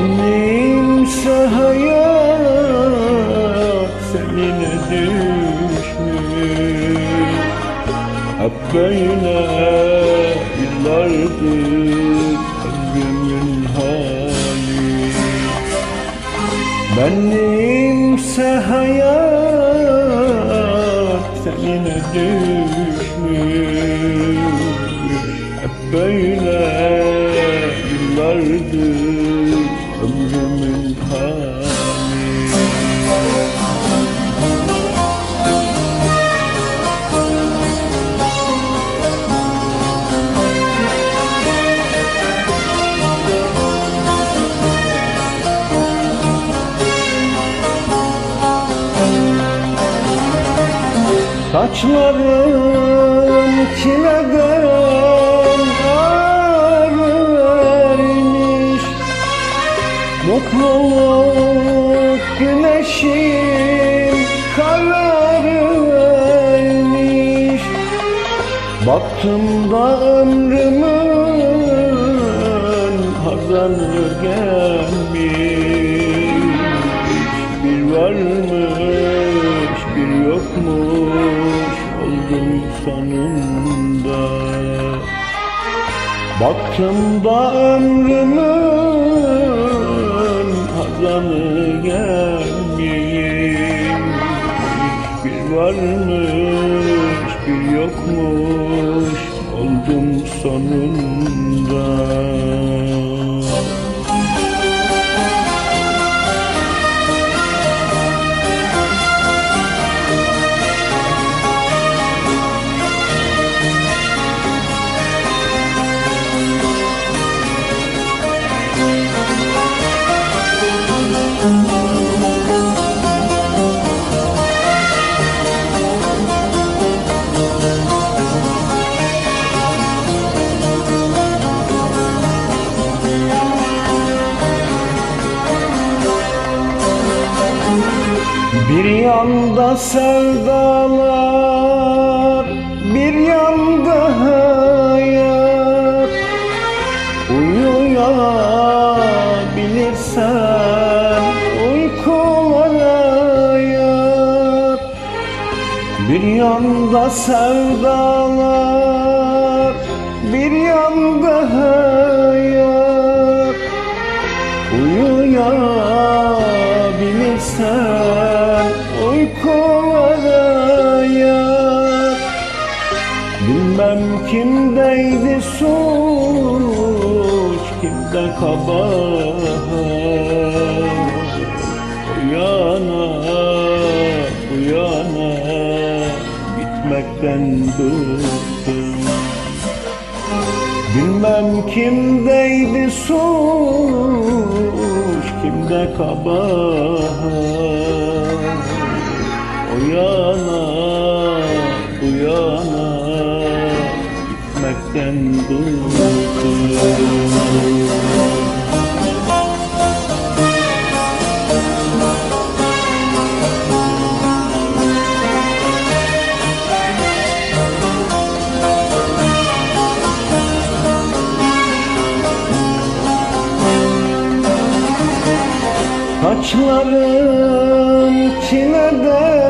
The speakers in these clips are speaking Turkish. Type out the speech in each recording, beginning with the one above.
Benimse hayat seninle düşmüş. Hep böyle yıllardır ömrümün hali. Benimse hayat seninle düşmüş. Hep böyle Saçların çileden ağarmış Mutluluk güneşin kararmış Baktım da ömrümün hazanı gelmiş. Bir varmış sonunda. Baktım da ömrümün hazanı gelmiş Bir varmış bir yokmuş oldum sonunda Bir yanda sevdalar, bir yanda hayat. Uyuyabilirsen uykulara yat Bir yanda sevdalar, yat Bilmem kimdeydi suç, kimde kabahat Uyana, uyana, gitmekten bıktım. Bilmem kimdeydi suç, kimde kabahat Uyana, uyana, gitmekten bıktım Saçların çileden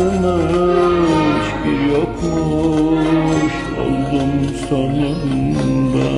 varmış bir yokmuş oldum sonunda.